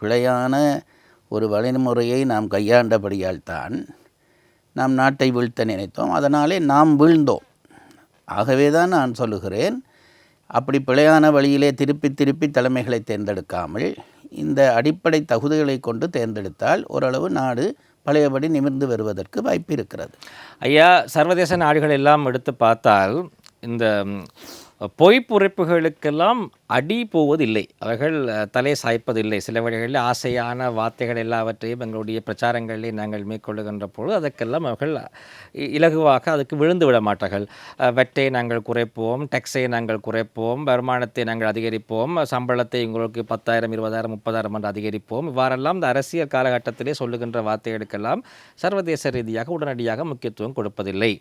பிழையான ஒரு வழிமுறையை நாம் கையாண்டபடியால் தான் நாம் நாட்டை வீழ்த்த நினைத்தோம். அதனாலே நாம் வீழ்ந்தோம். ஆகவே தான் நான் சொல்லுகிறேன் அப்படி பிழையான வழியிலே திருப்பி திருப்பி தலைமைகளை தேர்ந்தெடுக்காமல் இந்த அடிப்படை தகுதிகளை கொண்டு தேர்ந்தெடுத்தால் ஓரளவு நாடு பழையபடி நிமிர்ந்து வருவதற்கு வாய்ப்பு இருக்கிறது. ஐயா சர்வதேச நாடுகள் எல்லாம் எடுத்து பார்த்தால் இந்த பொய்ப்புரைப்புகளுக்கெல்லாம் அடி போவதில்லை. அவர்கள் தலை சாய்ப்பதில்லை. சில வழிகளில் ஆசையான வார்த்தைகள் எல்லாவற்றையும் எங்களுடைய பிரச்சாரங்களில் நாங்கள் மேற்கொள்ளுகின்ற பொழுது அதற்கெல்லாம் அவர்கள் இ- இலகுவாக அதுக்கு விழுந்து விட மாட்டார்கள். வெட்டை நாங்கள் குறைப்போம் டெக்ஸை நாங்கள் குறைப்போம் வருமானத்தை நாங்கள் அதிகரிப்போம் சம்பளத்தை உங்களுக்கு பத்தாயிரம் இருபதாயிரம் முப்பதாயிரம் என்று அதிகரிப்போம். இவ்வாறெல்லாம் இந்த அரசியல் காலகட்டத்திலே சொல்லுகின்ற வார்த்தைகளுக்கெல்லாம் சர்வதேச ரீதியாக உடனடியாக முக்கியத்துவம் கொடுப்பதில்லை.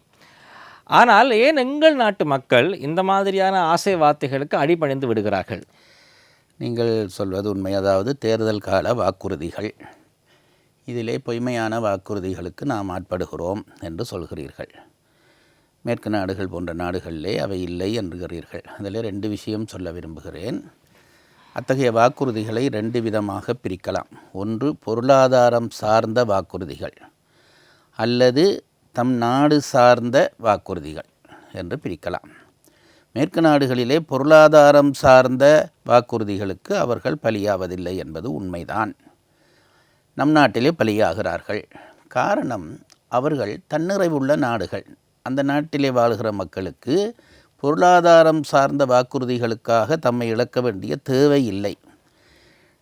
ஆனால் ஏன் எங்கள் நாட்டு மக்கள் இந்த மாதிரியான ஆசை வார்த்தைகளுக்கு அடிபணிந்து விடுகிறார்கள்? நீங்கள் சொல்வது உண்மை. அதாவது தேர்தல் கால வாக்குறுதிகள். இதிலே பொய்மையான வாக்குறுதிகளுக்கு நாம் ஆட்படுகிறோம் என்று சொல்கிறீர்கள். மேற்கு நாடுகள் போன்ற நாடுகளிலே அவை இல்லை என்கிறீர்கள். அதில் ரெண்டு விஷயம் சொல்ல விரும்புகிறேன். அத்தகைய வாக்குறுதிகளை ரெண்டு விதமாக பிரிக்கலாம். ஒன்று பொருளாதாரம் சார்ந்த வாக்குறுதிகள். அல்லது தம் நாடு சார்ந்த வாக்குறுதிகள் என்று பிரிக்கலாம். மேற்கு நாடுகளிலே பொருளாதாரம் சார்ந்த வாக்குறுதிகளுக்கு அவர்கள் பலியாவதில்லை என்பது உண்மைதான். நம் நாட்டிலே பலியாகிறார்கள். காரணம் அவர்கள் தன்னிறைவுள்ள நாடுகள். அந்த நாட்டிலே வாழ்கிற மக்களுக்கு பொருளாதாரம் சார்ந்த வாக்குறுதிகளுக்காக தம்மை இழக்க வேண்டிய தேவை இல்லை.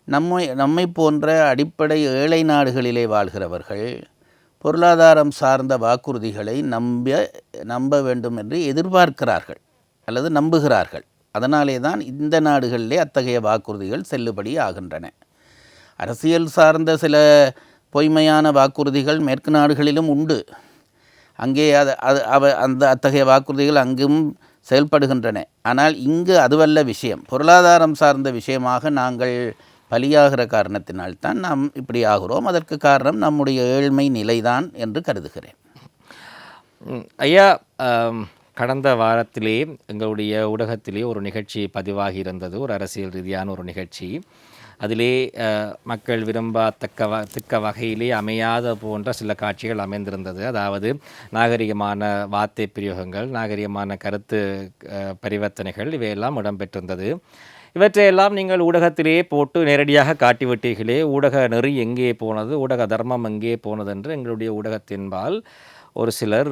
நம்மை நம்மை போன்ற அடிப்படை ஏழை நாடுகளிலே வாழ்கிறவர்கள் பொருளாதாரம் சார்ந்த வாக்குறுதிகளை நம்ப நம்ப வேண்டும் என்று எதிர்பார்க்கிறார்கள் அல்லது நம்புகிறார்கள். அதனாலே தான் இந்த நாடுகளிலே அத்தகைய வாக்குறுதிகள் செல்லுபடி ஆகின்றன. அரசியல் சார்ந்த சில பொய்மையான வாக்குறுதிகள் மேற்கு நாடுகளிலும் உண்டு. அங்கே அது அது அவ அந்த அத்தகைய வாக்குறுதிகள் அங்கும் செயல்படுகின்றன. ஆனால் இங்கு அதுவல்ல விஷயம். பொருளாதாரம் சார்ந்த விஷயமாக நாங்கள் பலியாகிற காரணத்தினால்தான் நாம் இப்படி ஆகிறோம். அதற்கு காரணம் நம்முடைய ஏழ்மை நிலைதான் என்று கருதுகிறேன். ஐயா கடந்த வாரத்திலே எங்களுடைய ஊடகத்திலே ஒரு நிகழ்ச்சி பதிவாகி இருந்தது. ஒரு அரசியல் ரீதியான ஒரு நிகழ்ச்சி. அதிலே மக்கள் விரும்பத்தக்க வ தக்க வகையிலே அமையாத போன்ற சில காட்சிகள் அமைந்திருந்தது. அதாவது நாகரிகமான வார்த்தை பிரயோகங்கள் நாகரிகமான கருத்து பரிவர்த்தனைகள் இவையெல்லாம் இடம்பெற்றிருந்தது. இவற்றையெல்லாம் நீங்கள் ஊடகத்திலே போட்டு நேரடியாக காட்டிவிட்டீர்களே. ஊடக நெறி எங்கே போனது? ஊடக தர்மம் எங்கே போனது என்று எங்களுடைய ஊடகத்தின்பால் ஒரு சிலர்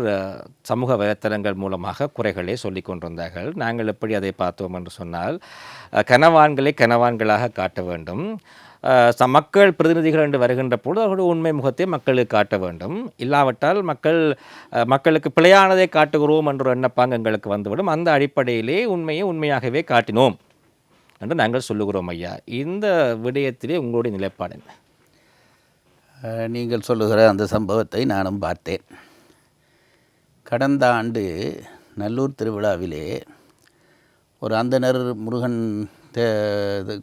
சமூக வலைத்தளங்கள் மூலமாக குறைகளை சொல்லி கொண்டிருந்தார்கள். நாங்கள் எப்படி அதை பார்த்தோம் என்று சொன்னால் கனவான்களை கனவான்களாக காட்ட வேண்டும். ச- மக்கள் பிரதிநிதிகள் என்று வருகின்ற பொழுது அவர்களுடைய உண்மை முகத்தை மக்களுக்கு காட்ட வேண்டும். இல்லாவிட்டால் மக்கள் மக்களுக்கு பிழையானதை காட்டுகிறோம் என்ற எண்ணப்பாங்க எங்களுக்கு வந்துவிடும். அந்த அடிப்படையிலே உண்மையை உண்மையாகவே காட்டினோம். என்று நாங்கள் சொல்லுகிறோம் ஐயா. இந்த விடயத்திலே உங்களுடைய நிலைப்பாடு என்ன? நீங்கள் சொல்லுகிற அந்த சம்பவத்தை நானும் பார்த்தேன். கடந்த ஆண்டு நல்லூர் திருவிழாவிலே ஒரு அந்தனர் முருகன்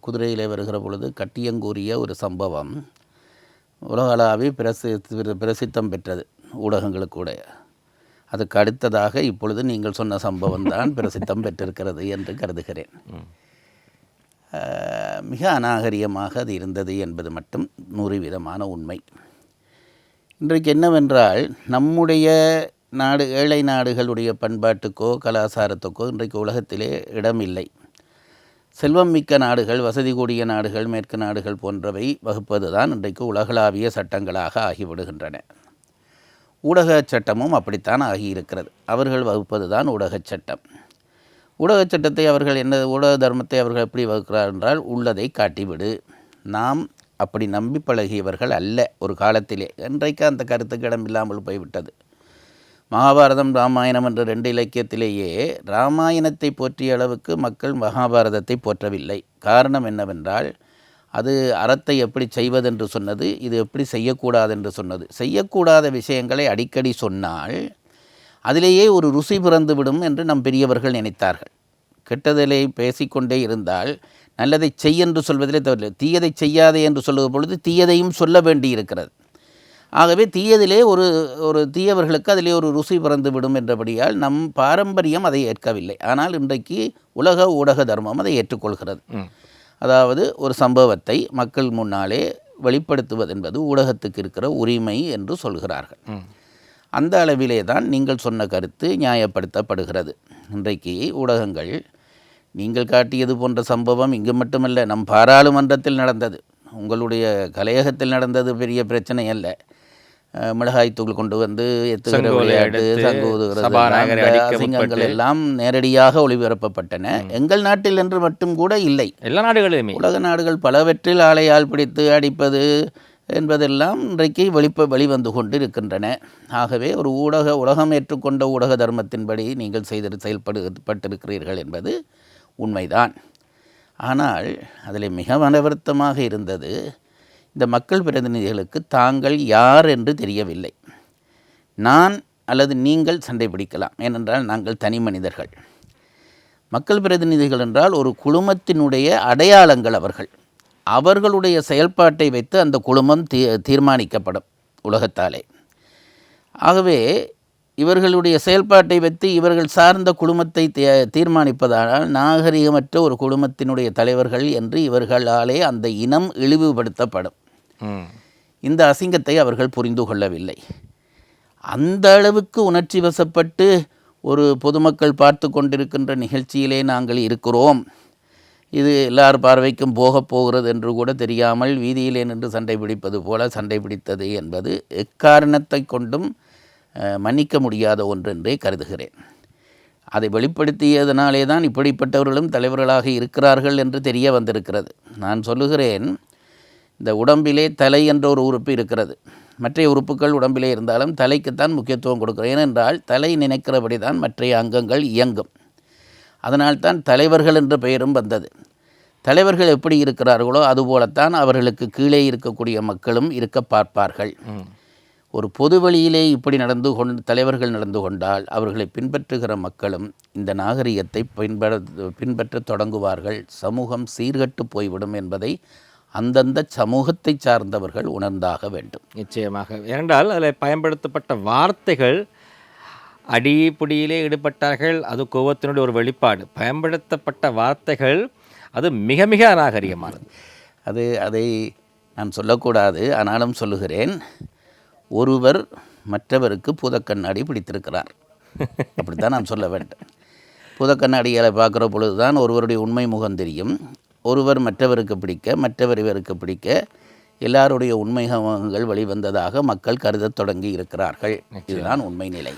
குதிரையிலே வருகிற பொழுது கட்டியங்கூறிய ஒரு சம்பவம் உலகளாவி பிரசி பிரசித்தம் பெற்றது ஊடகங்களுக்கு கூட. அதுக்கு அடுத்ததாக இப்பொழுது நீங்கள் சொன்ன சம்பவம் தான் பிரசித்தம் பெற்றிருக்கிறது என்று கருதுகிறேன். மிக அநாகரிகமாக அது இருந்தது என்பது மட்டும் நூறு விதமான உண்மை. இன்றைக்கு என்னவென்றால் நம்முடைய நாடு ஏழை நாடுகளுடைய பண்பாட்டுக்கோ கலாச்சாரத்துக்கோ இன்றைக்கு உலகத்திலே இடமில்லை. செல்வம் மிக்க நாடுகள் வசதி கூடிய நாடுகள் மேற்கு நாடுகள் போன்றவை வகுப்பது தான் இன்றைக்கு உலகளாவிய சட்டங்களாக ஆகிவிடுகின்றன. ஊடகச் சட்டமும் அப்படித்தான் ஆகியிருக்கிறது. அவர்கள் வகுப்பது தான் ஊடகச் சட்டம். ஊடகச் சட்டத்தை அவர்கள் என்ன ஊடக தர்மத்தை அவர்கள் எப்படி வகுக்கிறார் என்றால் உள்ளதை காட்டிவிடு. நாம் அப்படி நம்பி பழகியவர்கள் அல்ல ஒரு காலத்திலே. இன்றைக்கு அந்த கருத்துக்கு இடமில்லாமல் போய்விட்டது. மகாபாரதம் ராமாயணம் என்ற ரெண்டு இலக்கியத்திலேயே ராமாயணத்தை போற்றிய அளவுக்கு மக்கள் மகாபாரதத்தை போற்றவில்லை. காரணம் என்னவென்றால் அது அறத்தை எப்படி செய்வதென்று சொன்னது இது எப்படி செய்யக்கூடாது என்று சொன்னது. செய்யக்கூடாத விஷயங்களை அடிக்கடி சொன்னால் அதிலேயே ஒரு ருசி பிறந்து விடும் என்று நம் பெரியவர்கள் நினைத்தார்கள். கெட்டதிலே பேசிக்கொண்டே இருந்தால் நல்லதை செய் என்று சொல்வதிலே தவறில்லை. தீயதை செய்யாதே என்று சொல்லுகிற பொழுது தீயதையும் சொல்ல வேண்டியிருக்கிறது. ஆகவே தீயதிலே ஒரு ஒரு தீயவர்களுக்கு அதிலே ஒரு ருசி பிறந்து விடும் என்றபடியால் நம் பாரம்பரியம் அதை ஏற்கவில்லை. ஆனால் இன்றைக்கு உலக ஊடக தர்மம் அதை ஏற்றுக்கொள்கிறது. அதாவது ஒரு சம்பவத்தை மக்கள் முன்னாலே வெளிப்படுத்துவது என்பது ஊடகத்துக்கு இருக்கிற உரிமை என்று சொல்கிறார்கள். அந்த அளவிலே தான் நீங்கள் சொன்ன கருத்து நியாயப்படுத்தப்படுகிறது. இன்றைக்கு ஊடகங்கள் நீங்கள் காட்டியது போன்ற சம்பவம் இங்கு மட்டுமல்ல நம் பாராளுமன்றத்தில் நடந்தது. உங்களுடைய கலையகத்தில் நடந்தது பெரிய பிரச்சனை அல்ல. மிளகாய்த்தூள் கொண்டு வந்து எத்துகிற விளையாட்டு எடுத்து சங்கு ஊதுகிறது சபாநாயகரை அந்த அடிக்க அசிங்கங்கள் முற்பட்டு. எல்லாம் நேரடியாக ஒளிபரப்பப்பட்டன. எங்கள் நாட்டில் என்று மட்டும் கூட இல்லை. எல்லா நாடுகளிலுமே. உலக நாடுகள் பலவற்றில் ஆளையால் பிடித்து அடிப்பது என்பதெல்லாம் இன்றைக்கு வெளிப்ப வெளிவந்து கொண்டு இருக்கின்றன ஆகவே ஒரு ஊடக உலகம் ஏற்றுக்கொண்ட ஊடக தர்மத்தின்படி நீங்கள் செய்து செயல்படுப்பட்டிருக்கிறீர்கள் என்பது உண்மைதான். ஆனால் அதில் மிக மனவருத்தமாக இருந்தது இந்த மக்கள் பிரதிநிதிகளுக்கு தாங்கள் யார் என்று தெரியவில்லை. நான் அல்லது நீங்கள் சண்டை பிடிக்கலாம் ஏனென்றால் நாங்கள் தனி மனிதர்கள். மக்கள் பிரதிநிதிகள் என்றால் ஒரு குழுமத்தினுடைய அடையாளங்கள் அவர்கள். அவர்களுடைய செயல்பாட்டை வைத்து அந்த குழுமம் தீ தீர்மானிக்கப்படும் உலகத்தாலே. ஆகவே இவர்களுடைய செயல்பாட்டை வைத்து இவர்கள் சார்ந்த குழுமத்தை தீ- தீர்மானிப்பதானால் நாகரிகமற்ற ஒரு குழுமத்தினுடைய தலைவர்கள் என்று இவர்களாலே அந்த இனம் இழிவுபடுத்தப்படும். இந்த அசிங்கத்தை அவர்கள் புரிந்து கொள்ளவில்லை. அந்த அளவுக்கு உணர்ச்சி வசப்பட்டு ஒரு பொதுமக்கள் பார்த்து கொண்டிருக்கின்ற நிகழ்ச்சியிலே நாங்கள் இருக்கிறோம். இது எல்லார் பார்வைக்கும் போகப் போகிறது என்று கூட தெரியாமல் வீதியிலே நின்று சண்டை பிடிப்பது போல சண்டை பிடித்தது என்பது எக்காரணத்தை கொண்டும் மன்னிக்க முடியாத ஒன்று என்றே கருதுகிறேன். அதை வெளிப்படுத்தியதனாலே தான் இப்படிப்பட்டவர்களும் தலைவர்களாக இருக்கிறார்கள் என்று தெரிய வந்திருக்கிறது. நான் சொல்லுகிறேன் இந்த உடம்பிலே தலை என்ற ஒரு உறுப்பு இருக்கிறது. மற்ற உறுப்புகள் உடம்பிலே இருந்தாலும் தலைக்குத்தான் முக்கியத்துவம் கொடுக்கிறேன். ஏனென்றால் தலை நினைக்கிறபடி தான் மற்ற அங்கங்கள் இயங்கும். அதனால்தான் தலைவர்கள் என்ற பெயரும் வந்தது. தலைவர்கள் எப்படி இருக்கிறார்களோ அதுபோலத்தான் அவர்களுக்கு கீழே இருக்கக்கூடிய மக்களும் இருக்க பார்ப்பார்கள். ஒரு பொது வழியிலே இப்படி நடந்து கொண்டு தலைவர்கள் நடந்து கொண்டால் அவர்களை பின்பற்றுகிற மக்களும் இந்த நாகரிகத்தை பின்பற்ற பின்பற்றத் தொடங்குவார்கள். சமூகம் சீர்கட்டு போய்விடும் என்பதை அந்தந்த சமூகத்தை சார்ந்தவர்கள் உணர்ந்தாக வேண்டும். நிச்சயமாக. ஏனென்றால் அதில் பயன்படுத்தப்பட்ட வார்த்தைகள் அடிப்புடியிலே ஈடுபட்டார்கள். அது கோபத்தினுடைய ஒரு வெளிப்பாடு. பயன்படுத்தப்பட்ட வார்த்தைகள் அது மிக மிக அநாகரிகமானது. அது அதை நான் சொல்லக்கூடாது. ஆனாலும் சொல்லுகிறேன். ஒருவர் மற்றவருக்கு பூதக்கண்ணாடி பிடித்திருக்கிறார். அப்படித்தான் நான் சொல்ல வேண்டும். பூதக்கண்ணாடிகளை பார்க்குற பொழுது தான் ஒருவருடைய உண்மை முகம் தெரியும். ஒருவர் மற்றவருக்கு பிடிக்க மற்றவர் இவருக்கு பிடிக்க எல்லாருடைய உண்மை முகங்கள் வெளிவந்ததாக மக்கள் கருதத் தொடங்கி இருக்கிறார்கள். இதுதான் உண்மை நிலை.